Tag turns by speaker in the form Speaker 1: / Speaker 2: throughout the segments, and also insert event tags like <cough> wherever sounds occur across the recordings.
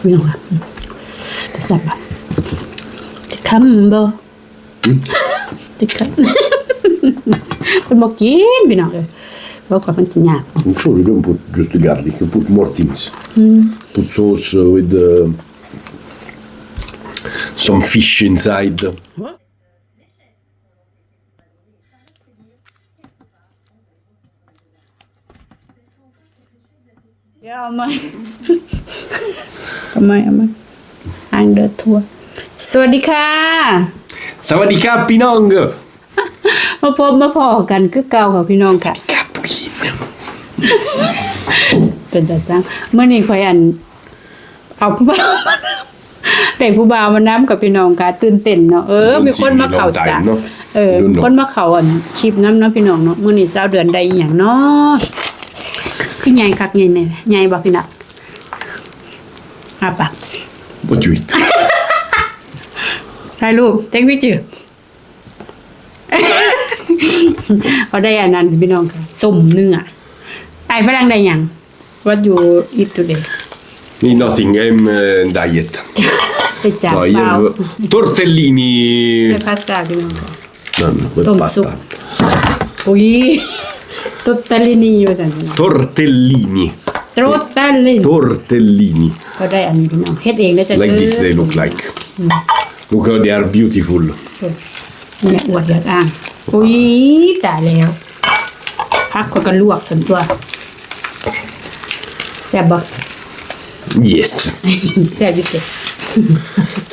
Speaker 1: พี่น้องค่ะแต่แซ่บอ่ะจะคำบ่จะคำ คนบอกกินพี่น้องเลยบอกว่ามันจะยาก
Speaker 2: I'm sure you don't put just the garlic, you put more things. Put sauce uh, with uh, some fish inside.
Speaker 1: เดี๋ยว <laughs> เอามาเอามาเอามาอ่างเดินทัวร์สวัสดีค่ะ
Speaker 2: Savadika Pinong!
Speaker 1: มาพบมาพอกันคือเก่าค่ะพี่น้องค่ะ
Speaker 2: Capuchin!
Speaker 1: เป็นแต่จังเมื่อนี้คอยอัน เอาผู้บ่าวมาแต่ผู้บ่าวมาน้ำกับพี่น้องค่ะตื่นเต้นเนาะเออมีคนมาเข่าสารเออคนมาเข่าอันคลิปน้ำเนาะพี่น้องเนาะเมื่อนี้เช้าเดือนใดอหย่างเนาะคือใหญ่คักใหญ่แน่ใหญ่บ่พี่น้อง อะปะ
Speaker 2: What you eat?
Speaker 1: ถ่ายรูปเทควิจือเขาได้อันนั้นพี่น้องค่ะสมเนื้อไอ้ฝรั่งได้หยัง What you eat today
Speaker 2: Me nothing, I'm uh, diet.
Speaker 1: ไปจาก
Speaker 2: No,
Speaker 1: เปล่า
Speaker 2: io... Tortellini...
Speaker 1: ได้พาสต้าพี่น้องค่ะ
Speaker 2: No, no, with
Speaker 1: Tom
Speaker 2: pasta.
Speaker 1: soup. อุ้ยตุต ตาลินีอยู่กันพี่น้อง
Speaker 2: Tortellini.
Speaker 1: ตรตตาลิน
Speaker 2: Tortellini.
Speaker 1: ก็ได้อันนี้พี่น้องเฮ็ดเองได้จะ
Speaker 2: Like this they look like. Look how they are beautiful.
Speaker 1: เนี่ยอวดอยากอ่างอุ้ยตายแล้วพักก็กันลวกจนตัวแซ่บบ่
Speaker 2: Yes.
Speaker 1: แซ่บอยู่เด้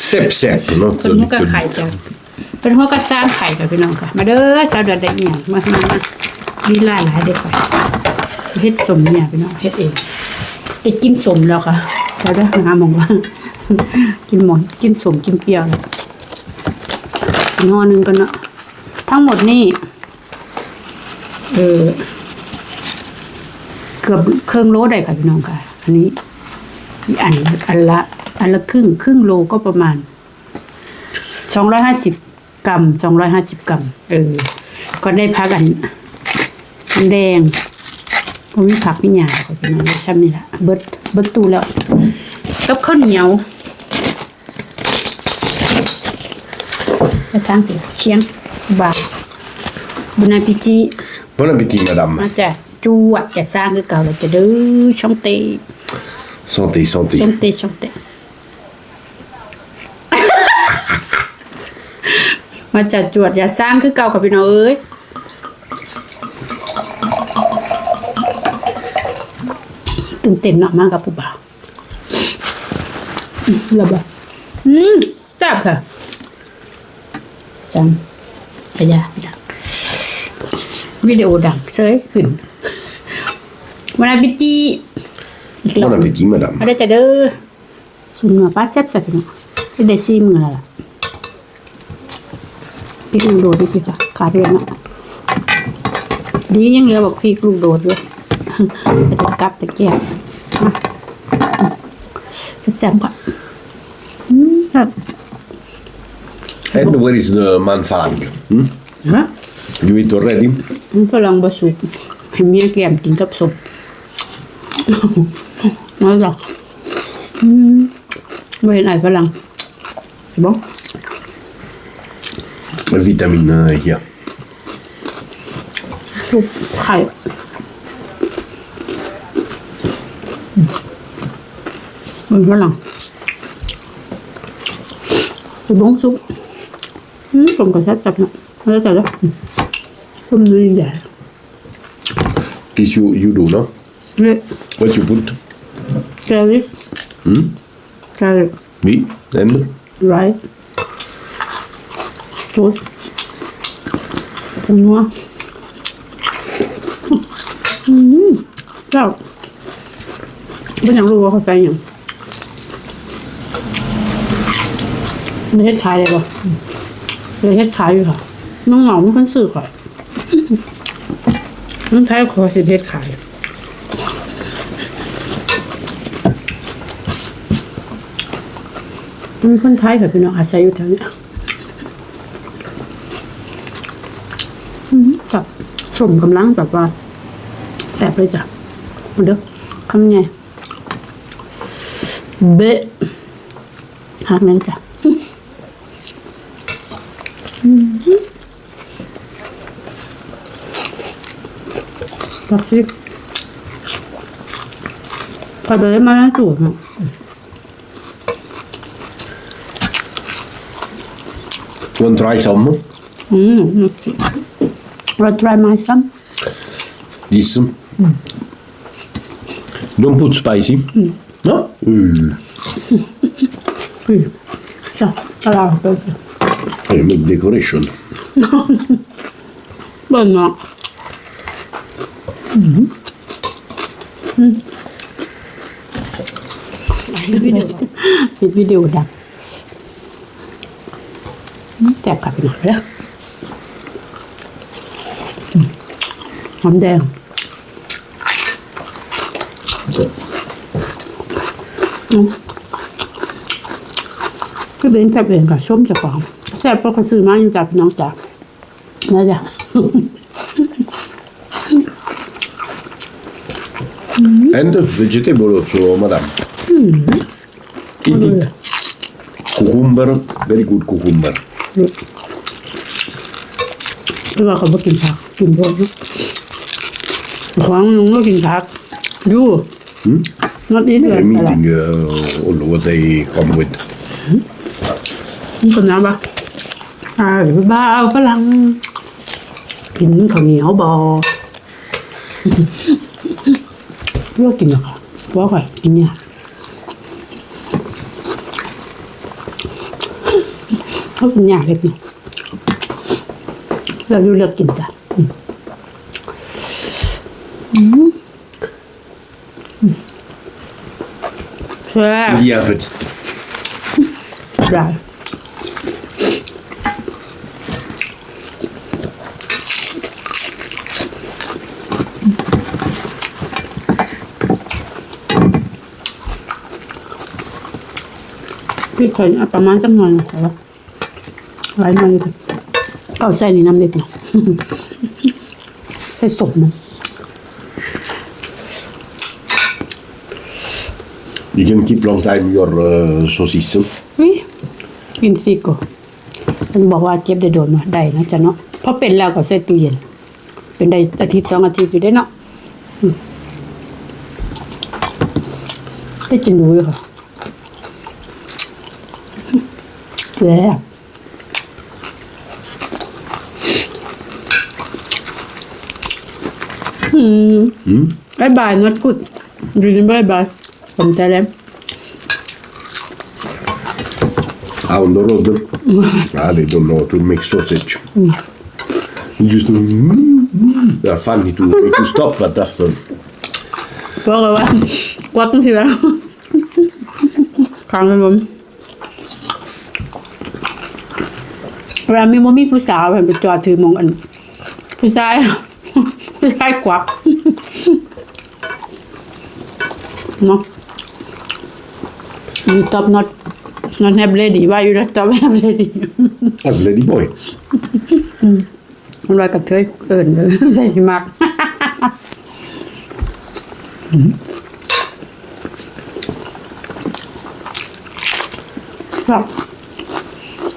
Speaker 2: Sep sep, not
Speaker 1: เป็
Speaker 2: a
Speaker 1: นหัวกระ
Speaker 2: little
Speaker 1: ไข่
Speaker 2: bit.
Speaker 1: จ้ะเป็นหัวกระซ้างไข่กับพี่น้องค่ะ มาเด้อสาวเดือนได้เอียงมามามาลีลาหลายเด้อค่ะเฮ็ดสมเนี่ยพี่น้องเฮ็ดเอง ได้กินสมแล้วค่ะแล้วได้หาหมองว่า กินหมอนกินสมกินเปรี้ยวแล้วกินห่อหนึ่งกันเนาะทั้งหมดนี่เออเกือบเครื่องโลได้ค่ะพี่น้องค่ะ อันนี้อีอันอันละอันละครึ่ง ครึ่งโลก็ประมาณสองร้อยห้าสิบกรัมสองร้อยห้าสิบกรัมเออ ก็ได้พักอันแดง มมีผักมีหยาขอพี่น้องได้ช่ำนี่แหละเบิดเบิดตูแล้วกับข้าวเหนียวไปทางเปียเคียงบาบุญอาพิจิ
Speaker 2: Buon appetito,
Speaker 1: มา
Speaker 2: madame.
Speaker 1: จะจวดจะสร้างคือเก่าเราจะดื้อช่องเต
Speaker 2: Santé, santé.
Speaker 1: ช่องเตช่องเตมาจัดจวดอย่าสร้างคือเก่ากับพี่น้องเอ้ย ตื่นเต้นเนาะมากกับผู้บ่าวอืมระเบิดอืมแซ่บค่ะจังพยาดังวิดีโอดังเซยขึ้นวันอาบิจีอีกรอบ
Speaker 2: Buon appetito,
Speaker 1: มา
Speaker 2: madame.
Speaker 1: ได้จะเด้อสุนเนื้อปลาแซ่บสักหน่อยไม่ได้ซีมือและล่ะพริกลูกโดดดิพี่ค่ะขาดเรียนเนาะดียังเหลือบอกพริกลูกโดดด้วย ไปตะกับตะแกรง มาแซ่บๆก่อนอืมครับ
Speaker 2: And where is the man falang? Hmm?
Speaker 1: ฮะ
Speaker 2: You eat already?
Speaker 1: มันฝรั่งบะสุกให้เมียแกมกินกับสมน้อยจ้ะอืมไม่เห็นไอ้ฝรั่งเห็นบ่
Speaker 2: Vitamin uh, here.
Speaker 1: ซุปไข่ มันฝรั่งซุปบ้งซุปอืมผมก็ชอบจับเนาะแล้วแต่ละซุปนี่ใหญ่
Speaker 2: This you, you do, no?
Speaker 1: เนี่ย
Speaker 2: What you put?
Speaker 1: แกลิ
Speaker 2: Hmm?
Speaker 1: แกลิ
Speaker 2: Me? And?
Speaker 1: ไรจุดผงนัวอืมเจ้าไม่อยากรู้ว่าเขาใส่หยัง ไม่เฮ็ดขายเลยป่ะเลยเฮ็ดขายอยู่ค่ะน้องเหงาไม่ค่อยซื้อค่ะน้องไทยขอสิเฮ็ดขายมีคนไทยกับพี่น้องอาศัยอยู่แถวเนี้ยอืมกับสมกำลังแบบว่าแสบเลยจ้ะมาเด้อคำไงเบะหักนั่นจ้ะ ตักสิพอเบะมาแล้วจูบเนาะ
Speaker 2: Want to try some?
Speaker 1: อืมเรา try my some
Speaker 2: This. Don't put spicy. No? Mm.
Speaker 1: อืมจ้ะ กระลาไปสิ
Speaker 2: I make decoration.
Speaker 1: เบิ่งเนาะปิดวิดีโอปิดวิดีโอดังแจก กลับไปหน่อยแล้วหอมแดงอืมก็เดินจับเองกับส้มเจะของแซ่บเพราะเขาซื้อมาอยู่จากพี่น้องจากนะจ๊ะ
Speaker 2: And vegetable also, madam. Eat it. Cucumber, very good cucumber.
Speaker 1: หรือว่าเขาไม่กินผักกินพวกนี้ของลุงก็กินผักยูนอตอีทเลย
Speaker 2: I'm
Speaker 1: อะไร
Speaker 2: eating uh, all what they come with.
Speaker 1: นี่คนน้ำปะ อาหรือบ้าฝรั่งกินข้าวเหนียวบอเลือกกินหรอคะว่าข่อยกินเนี่ยเขากินยากเลยพี่เราดูเลือกกินจ้ะอืมอืมแซ่บ
Speaker 2: Yeah, but
Speaker 1: ได้ พี่เคยเอาประมาณจำนวนนะครับไว้มาเลยเอาใส่ในน้ำเด็กเนาะใส่สมมัน
Speaker 2: you can keep long time your uh, sausage.
Speaker 1: วิกินฟิกโกมันบอกว่าเจ็บได้โดนมาได้นะจ๊ะเนาะเพราะเป็นแล้วก็ใส่ตู้เย็น เป็นได้อาทิตย์สองอาทิตย์อยู่ได้เนาะอืมได้กินดูอยู่ค่ะ แซ่บอืมบายบาย not good ดูนี่บายบายผมใจแล้ว
Speaker 2: Ah, on the road. ah, they don't know how to make sausage. You just mm, they're funny to make you stop, but after
Speaker 1: บอกเลยว่ากวักสิแล้วขางกันผม เวลามีโมมีผู้สาวเห็นไปจอดถือหมองอัน ผู้ชาย ผู้ชายกวักเนาะ you stop not not have lady why you not stop have lady
Speaker 2: a bloody boy.
Speaker 1: มันว่ากับเธอเอิญเลยใส่สิมักครับ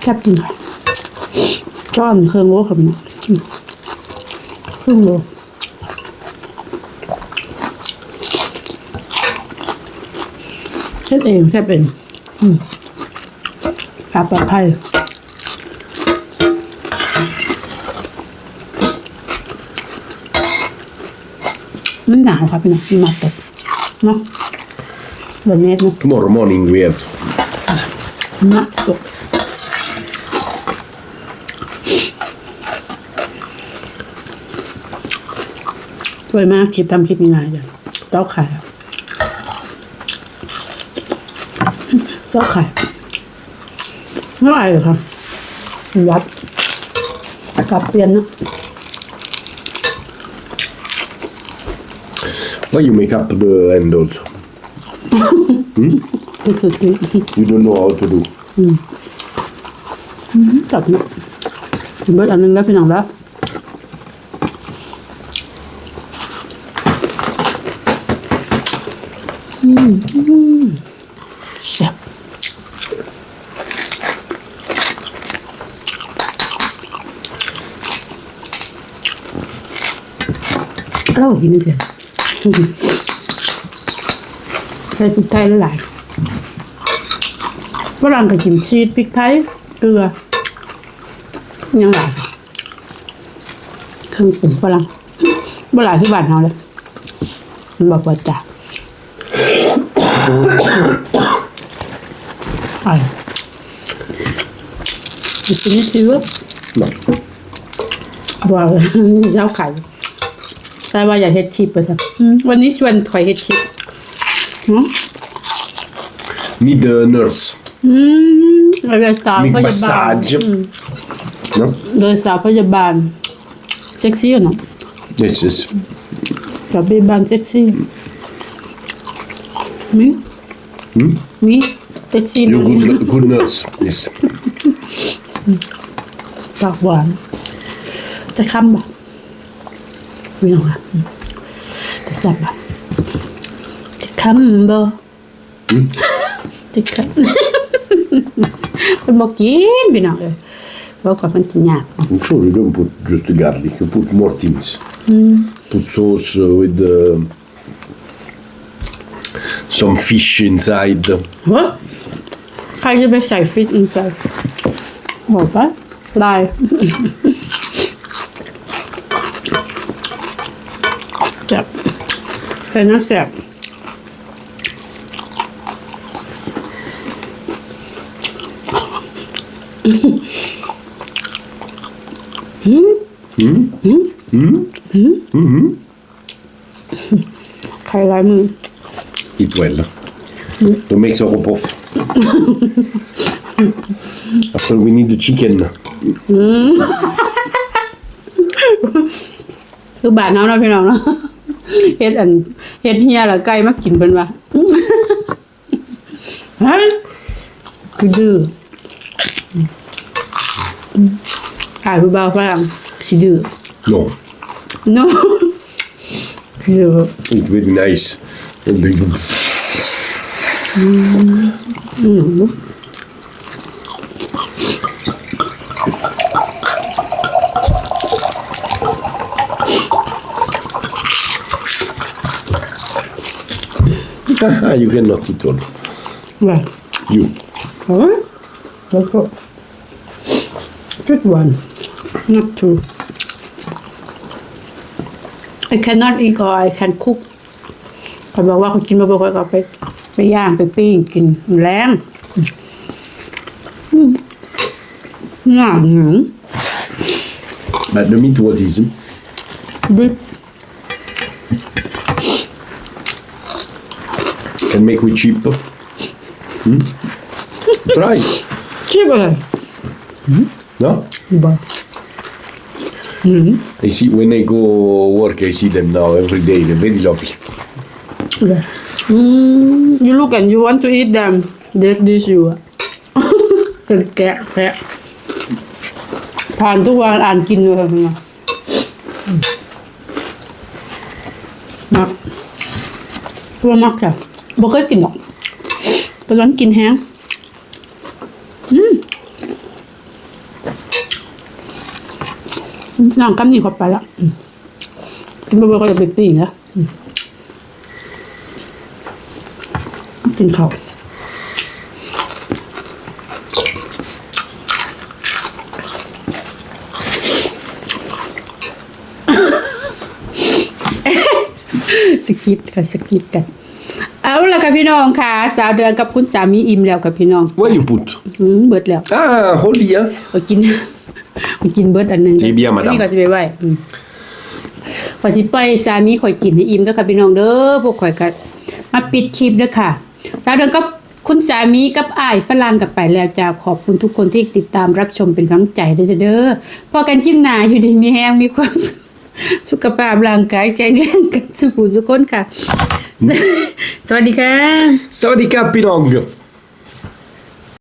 Speaker 1: แซ่บจริงค่ะ จ้อนเครื่องโลครับเนี่ยอืมครึ่งโลเช็ดเองแซ่บเองอืมกาปลอดภัยมันหนาวครับพี่น้องมันมาตกเนาะแบบนี้เนาะ
Speaker 2: Tomorrow morning we have
Speaker 1: มาตก สวยมากคลิปทำคลิปง่ายๆจ้ะเต้าไข่อะเต้าไข่ไม่ไหวเลยครับวัดกลับเปลี่ยนเนาะ
Speaker 2: why you make up the end also.
Speaker 1: คือคือคือ
Speaker 2: You don't know how to do.
Speaker 1: จับเนาะถึงเบิดอันหนึงแล้วพี่น้องแล้ว กินนี่เสียใส่พริกไทยหลายๆฝรั่งก็กินชีสพริกไทยเกลือยังหลายเครื่องปรุงฝรั่งบ่หลายที่บ้านเราเลยมันบอกว่าจ้ะไอ้กินนี่สิลูก
Speaker 2: No.
Speaker 1: ว่าเจ้าไข่ ใช่ว่าอยากเฮ็ดชิปไปสักวันนี้ชวนข่อยเฮ็ดชิปเนาะ
Speaker 2: Need a nurse.
Speaker 1: อืมเราจะสาว
Speaker 2: Need
Speaker 1: พยาบาล
Speaker 2: massage. No?
Speaker 1: โดยสาวพยาบาลเซ็กซี่อยู่เนาะ
Speaker 2: Yes, yes.
Speaker 1: สาวพยาบาลเซ็กซี่มีมีเซ็กซี่
Speaker 2: You're good, good nurse. Yes.
Speaker 1: ปากหวาน จะค้ำบ่ไม่เอาค่ะจะแซ่บบ่จะค้ำบ่จะค้ำ คนบอกกินพี่น้องเอ้ยบอกก่อนมันกินยาก
Speaker 2: I'm sure you don't put just the garlic. You put more things. Put sauce uh, with uh, some fish inside.
Speaker 1: เฮ้ยใครจะไปใส่ฟิตอินใจโหปะลา เป็นน้ำแสบอืม
Speaker 2: อืม
Speaker 1: อืม
Speaker 2: อืม
Speaker 1: อืม
Speaker 2: อืม
Speaker 1: ใครร้ายมือ
Speaker 2: Eat well. Don't make so puff. After we need the chicken.
Speaker 1: อืมคือบาดน้ำนาะพี่น้องเนาะ เฮ็ดอันเฮ็ดเฮียแล้วไก่มากินเพิ่นว่าฮะคือดื้ออืมขายผู้บ่าวฝรั่งสิดื้อ
Speaker 2: No.
Speaker 1: no คือ
Speaker 2: It's very nice. And they go,
Speaker 1: อืม
Speaker 2: you cannot eat all.
Speaker 1: ว่า
Speaker 2: You.
Speaker 1: เฮ้ยแล้วก็ just one not two I cannot eat or I can cook เขาบอกว่าเขากินมาบอกว่าเขาไปไปย่างไปปิ้งกินแรงอืมง่ายหนึ่ง
Speaker 2: But the meat, what is it?
Speaker 1: บิ๊
Speaker 2: Can make with cheap. Hmm? Try.
Speaker 1: ชิบอะไร
Speaker 2: No?
Speaker 1: บอก
Speaker 2: I see when I go work, I see them now every day. They're very lovely.
Speaker 1: อืม you look and you want to eat them this this you อะ เป็นแกะแกะผ่านทุกวันอ่านกินเลยนะมักตัวมักจ้ะ <laughs> บอกเคยกินหรอกไปร้านกินแห้งอืมน้องกำนี่เข้าไปละกินบ่อยๆก็จะไปปิ้งแล้วอืมกินข้าวสกิปค่ะสกิปกัน เอาละค่ะพี่น้องค่ะ สาวเดือนกับคุณสามีอิ่มแล้วกับพี่น้อง
Speaker 2: What you put?
Speaker 1: อืมเบิดแล้ว
Speaker 2: Ah, holy, huh?
Speaker 1: ไปกินไปกินเบิดอันหนึง
Speaker 2: เจ๊เบี้ยมาดาม
Speaker 1: นี่ก็จะไปไหวอืมขอยสิไปสามีข่อยกินให้อิ่มเด้อค่ะพี่น้องเด้อพวกข่อยก็มาปิดคลิปเด้อค่ะสาวเดือนกับคุณสามีกับอ้ายฝรั่งกับไปแล้วจ้าขอบคุณทุกคนที่ติดตามรับชมเป็นกำลังใจเด้อจ้ะเด้อพอกันจิ้มหนาอยู่ดีมีแฮงมีความสุขสุขภาพร่างกายแข็งแรงกันสุขทุกคนค่ะ สวัสดีค่ะ
Speaker 2: Sawadee ka, Pinong.